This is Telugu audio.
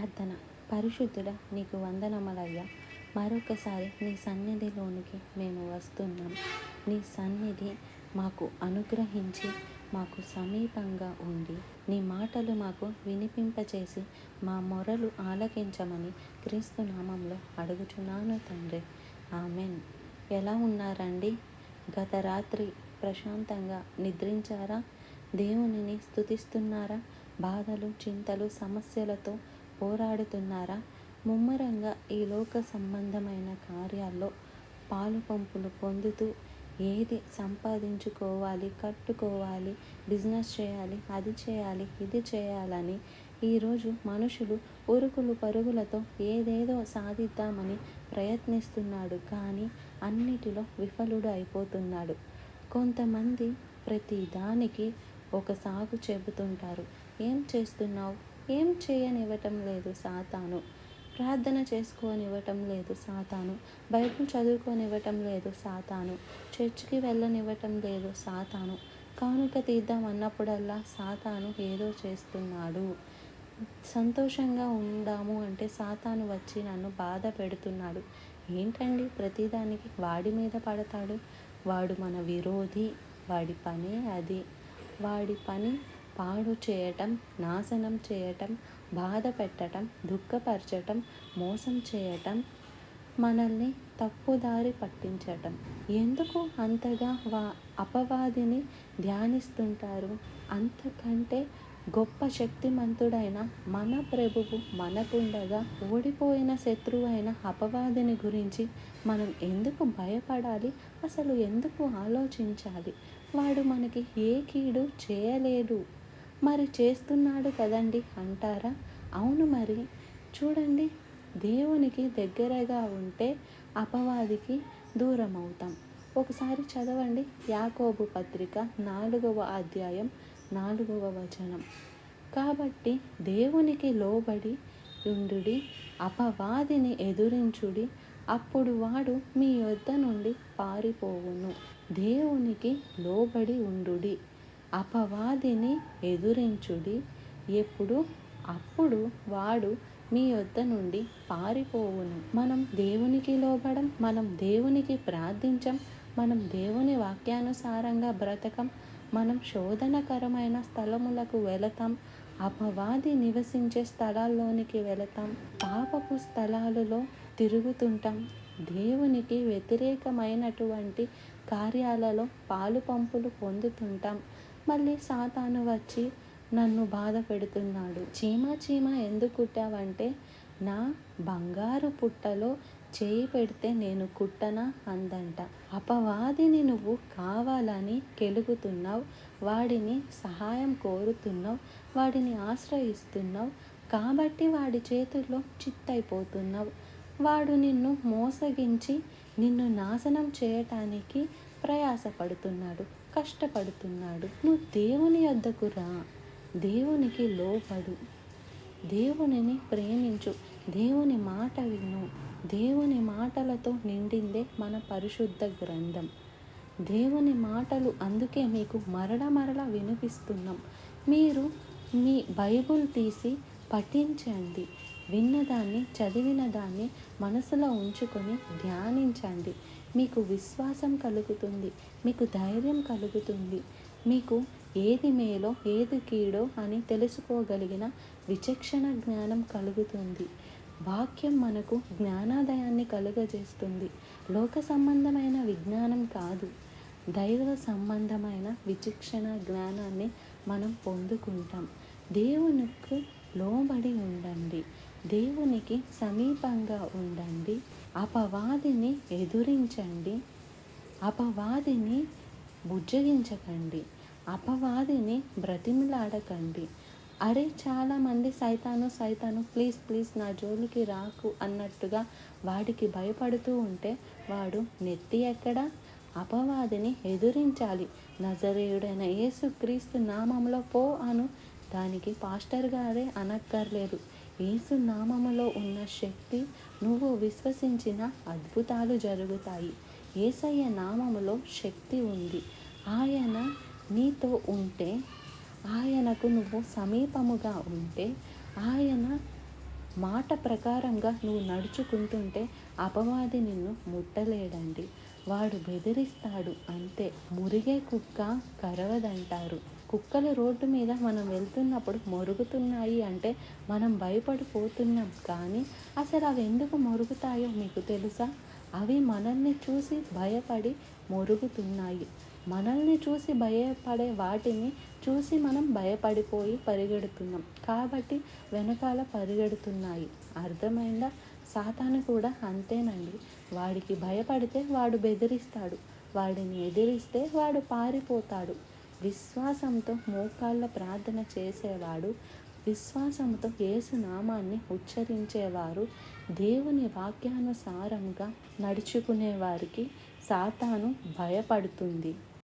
ప్రార్థన. పరిశుద్ధుడ నీకు వందనములయ్యా. మరొకసారి నీ సన్నిధిలోనికి మేము వస్తున్నాం. నీ సన్నిధి మాకు అనుగ్రహించి మాకు సమీపంగా ఉండి నీ మాటలు మాకు వినిపింపచేసి మా మొరలు ఆలకించమని క్రీస్తు నామంలో అడుగుచున్నాను తండ్రి. ఆమెన్. ఎలా ఉన్నారండి? గత రాత్రి ప్రశాంతంగా నిద్రించారా? దేవునిని స్తుతిస్తున్నారా? బాధలు చింతలు సమస్యలతో పోరాడుతున్నారా? ముమ్మరంగా ఈ లోక సంబంధమైన కార్యాల్లో పాలు పంపులు పొందుతూ ఏది సంపాదించుకోవాలి కట్టుకోవాలి బిజినెస్ చేయాలి అది చేయాలి ఇది చేయాలని ఈరోజు మనుషులు ఉరుకులు పరుగులతో ఏదేదో సాధిద్దామని ప్రయత్నిస్తున్నాడు కానీ అన్నిటిలో విఫలుడు అయిపోతున్నాడు. కొంతమంది ప్రతి దానికి ఒక సాగు చెబుతుంటారు. ఏం చేస్తున్నావు? ఏం చేయనివ్వటం లేదు సాతాను. ప్రార్థన చేసుకోనివ్వటం లేదు సాతాను. బైబిల్ చదువుకోనివ్వటం లేదు సాతాను. చర్చికి వెళ్ళనివ్వటం లేదు సాతాను. కానుక తీద్దాం అన్నప్పుడల్లా సాతాను ఏదో చేస్తున్నాడు. సంతోషంగా ఉందాము అంటే సాతాను వచ్చి నన్ను బాధ పెడుతున్నాడు. ఏంటండి? ప్రతిదానికి వాడి మీద పడతాడు. వాడు మన విరోధి. వాడి పనే అది. వాడి పని పాడు చేయటం నాశనం చేయటం బాధ పెట్టటం దుఃఖపరచటం మోసం చేయటం మనల్ని తప్పుదారి పట్టించటం. ఎందుకు అంతగా వా అపవాదిని ధ్యానిస్తుంటారు? అంతకంటే గొప్ప శక్తిమంతుడైన మన ప్రభువు మనకుండగా ఓడిపోయిన శత్రువైన అపవాదిని గురించి మనం ఎందుకు భయపడాలి? అసలు ఎందుకు ఆలోచించాలి? వాడు మనకి ఏ కీడు చేయలేడు మరి చేస్తున్నాడు కదండి అంటారా? అవును మరి. చూడండి దేవునికి దగ్గరగా ఉంటే అపవాదికి దూరం అవుతాం ఒకసారి చదవండి. యాకోబు పత్రిక నాలుగవ అధ్యాయం నాలుగవ వచనం. కాబట్టి దేవునికి లోబడి ఉండుడి అపవాదిని ఎదురించుడి అప్పుడు వాడు మీ యొద్ద నుండి పారిపోవును. దేవునికి లోబడి ఉండుడి. అపవాదిని ఎదురించుడి. ఎప్పుడు? అప్పుడు వాడు మీ యొద్ద నుండి పారిపోవును. మనం దేవునికి లోబడం మనం దేవునికి ప్రార్థించం మనం దేవుని వాక్యానుసారంగా బ్రతకం మనం శోధనకరమైన స్థలములకు వెళతాం అపవాది నివసించే స్థలాల్లోనికి వెళతాం పాపపు స్థలాలలో తిరుగుతుంటాం. దేవునికి వ్యతిరేకమైనటువంటి కార్యాలలో పాలు పంపులు పొందుతుంటాం. మళ్ళీ సాతాను వచ్చి నన్ను బాధ పెడుతున్నాడు. చీమ చీమ ఎందుకు కుట్టావంటే నా బంగారు పుట్టలో చేయి పెడితే నేను కుట్టనా అందంట. అపవాదిని నువ్వు కావాలని కెలుగుతున్నావు వాడిని సహాయం కోరుతున్నావు వాడిని ఆశ్రయిస్తున్నావు కాబట్టి వాడి చేతుల్లో చిత్తైపోతున్నావు. వాడు నిన్ను మోసగించి నిన్ను నాశనం చేయటానికి ప్రయాసపడుతున్నాడు. కష్టపడుతున్నాడు. నువ్వు దేవుని వద్దకు రా. దేవునికి లోపడు దేవునిని ప్రేమించు. దేవుని మాట విను. దేవుని మాటలతో నిండిందే మన పరిశుద్ధ గ్రంథం. దేవుని మాటలు అందుకే మీకు మరల మరల వినిపిస్తున్నాం. మీరు మీ బైబుల్ తీసి పఠించండి. విన్నదాన్ని చదివిన దాన్ని మనసులో ఉంచుకొని ధ్యానించండి. మీకు విశ్వాసం కలుగుతుంది మీకు ధైర్యం కలుగుతుంది. మీకు ఏది మేలో ఏది కీడో అని తెలుసుకోగలిగిన విచక్షణ జ్ఞానం కలుగుతుంది. వాక్యం మనకు జ్ఞానాదయాన్ని కలుగజేస్తుంది. లోక సంబంధమైన విజ్ఞానం కాదు దైవ సంబంధమైన విచక్షణ జ్ఞానాన్ని మనం పొందుకుంటాం. దేవునికి లోబడి ఉండండి. దేవునికి సమీపంగా ఉండండి. అపవాదిని ఎదురించండి. అపవాదిని బుజ్జగించకండి. అపవాదిని బ్రతిమిలాడకండి. అరే చాలామంది సైతాను సైతాను ప్లీజ్ ప్లీజ్ నా జోలికి రాకు అన్నట్టుగా వాడికి భయపడుతూ ఉంటే వాడు నెత్తి ఎక్కడ? అపవాదిని ఎదురించాలి. నజరేయుడైన యేసుక్రీస్తు నామంలో పో అను దానికి పాస్టర్ గారే అనక్కర్లేదు. యేసు నామములో ఉన్న శక్తి నువ్వు విశ్వసించిన అద్భుతాలు జరుగుతాయి. ఏసయ్య నామములో శక్తి ఉంది. ఆయన నీతో ఉంటే ఆయనకు నువ్వు సమీపముగా ఉంటే ఆయన మాట ప్రకారంగా నువ్వు నడుచుకుంటుంటే అపవాది నిన్ను ముట్టలేడండి. వాడు బెదిరిస్తాడు. అంతే. మురిగే కుక్క కరవదంటారు. కుక్కలు రోడ్డు మీద మనం వెళ్తున్నప్పుడు మొరుగుతున్నాయి అంటే మనం భయపడిపోతున్నాం. కానీ అసలు అవి ఎందుకు మొరుగుతాయో మీకు తెలుసా? అవి మనల్ని చూసి భయపడి మొరుగుతున్నాయి. మనల్ని చూసి భయపడే వాటిని చూసి మనం భయపడిపోయి పరిగెడుతున్నాం. కాబట్టి వెనకాల పరిగెడుతున్నాయి. అర్థమైందా? సాతాను కూడా అంతేనండి. వాడికి భయపడితే వాడు బెదిరిస్తాడు. వాడిని ఎదిరిస్తే వాడు పారిపోతాడు. విశ్వాసంతో మోకాళ్ళ ప్రార్థన చేసేవాడు విశ్వాసంతో యేసు నామాన్ని ఉచ్చరించేవారు దేవుని వాక్యానుసారంగా నడుచుకునే వారికి సాతాను భయపడుతుంది.